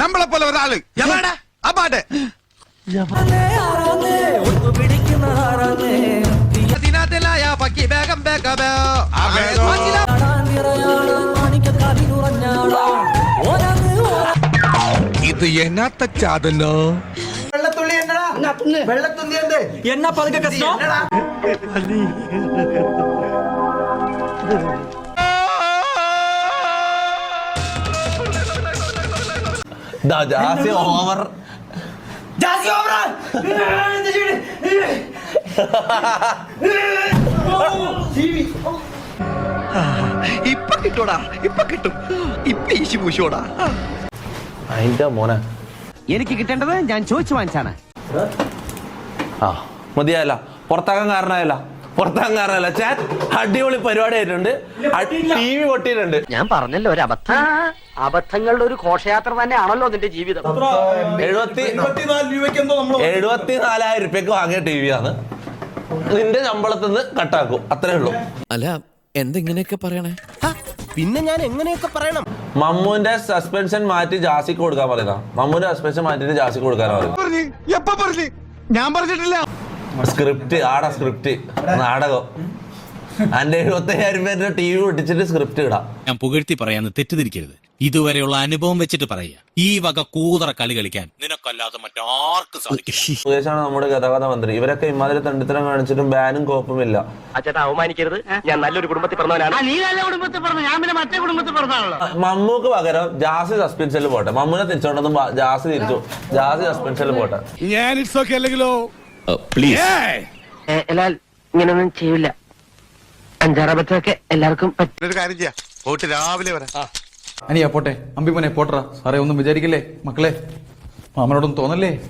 നമ്മളെ പോലെ ഒരാൾ. എവാടാ? ആ പാട്ട് അതിനകത്തിലായ പക്കി വേഗം. ഇത് എന്നാത്ത ചാതല്ലോ വെള്ളത്തുള്ളി എന്നടാ വെള്ളത്തുള്ളി എന്ത്? എന്നാ പതുക്കെ കസ്റ്റോ ഓവർ ഇപ്പൊ കിട്ടൂടാ ഇപ്പൊ കിട്ടും. ഇപ്പൊ ഈശി പൂശോടാ അതിന്റെ മോനെ. എനിക്ക് കിട്ടേണ്ടത് ഞാൻ ചോദിച്ചു വാങ്ങിച്ചാണ്. ആ മതിയായല്ല. പുറത്താക്കാൻ കാരണമായല്ല. പുറത്താക്കാൻ കാരണമല്ല ചാൻ അടിപൊളി പരിപാടി ആയിട്ടുണ്ട്. ടി വി പൊട്ടിയിട്ടുണ്ട്. ഞാൻ പറഞ്ഞല്ലോ ഒരു അബദ്ധം. അബദ്ധങ്ങളുടെ ഒരു ഘോഷയാത്ര തന്നെയാണല്ലോ നിന്റെ ജീവിതം. എഴുപത്തി എൺപത്തിനാല് രൂപയ്ക്ക് വാങ്ങിയ ടി വി ആണ്. നിന്റെ ശമ്പളത്തിൽ നിന്ന് കട്ടാക്കും. അത്രേ ഉള്ളൂ. അല്ല എന്തെങ്ങനെയൊക്കെ പറയണേ? പിന്നെ ഞാൻ എങ്ങനെയൊക്കെ പറയണം? മമ്മൂന്റെ സസ്പെൻഷൻ മാറ്റി ജാസിക്ക് കൊടുക്കാൻ പറയുന്ന മമ്മൂന്റെ സസ്പെൻഷൻ മാറ്റിട്ട് ജാസിക്ക് കൊടുക്കാൻ പറഞ്ഞു? ഞാൻ പറഞ്ഞിട്ടില്ല. സ്ക്രിപ്റ്റ് ആടാ സ്ക്രിപ്റ്റ്. നാടകം. അന്റെ എഴുപത്തയ്യായിരം പേരുടെ ടി വി പൊട്ടിച്ചിട്ട് സ്ക്രിപ്റ്റ് ഇടാം. ഞാൻ പുകഴ്ത്തി പറയാന്ന് തെറ്റിദ്ധരിക്കരുത്. ഇതുവരെയുള്ള അനുഭവം വെച്ചിട്ട് പറയുക. ഈ വക കൂതറ കളി കളിക്കാൻ നിനക്കല്ലാതെ മറ്റാർക്കും സാധിക്കും സുകേഷാണ് നമ്മുടെ ഗതാഗത മന്ത്രി. ഇവരൊക്കെ ഇമാതിരി തണ്ടിത്തരം കാണിച്ചിട്ടും ബാനും കോപ്പുമില്ല. അച്ഛാ അവമാനിക്കരുത്. ഞാൻ നല്ലൊരു കുടുംബത്തിൽ പറഞ്ഞവനാണ്. നീ നല്ല കുടുംബത്തിൽ പറഞ്ഞു. ഞാൻ പിന്നെ മറ്റേ കുടുംബത്തിൽ പറഞ്ഞാണല്ലോ മമ്മൂക്ക് പകരം ജാസി സസ്പെൻഷനിൽ പോട്ടെ. മമ്മൂനെ തിരിച്ചോണ്ടതും ജാസി തിരിച്ചു. ജാസി സസ്പെൻഷനിൽ പോട്ടെ. ഞാൻ ഇറ്റ്സ് ഓക്കെ അല്ലെങ്കിലോ? പ്ലീസ് എല്ലാൽ ഇങ്ങനൊന്നും ചെയ്യില്ല അഞ്ചാറബത്തൊക്കെ എല്ലാവർക്കും പറ്റും ഒരു കാര്യം ചെയ്യാം. പോട്ട് രാവിലെ വരാം. അനിയാ പോട്ടെ. അമ്പിമനെ പോട്ടറ. സാറേ ഒന്നും വിചാരിക്കില്ലേ? മക്കളെ മാമനോടൊന്നും തോന്നല്ലേ?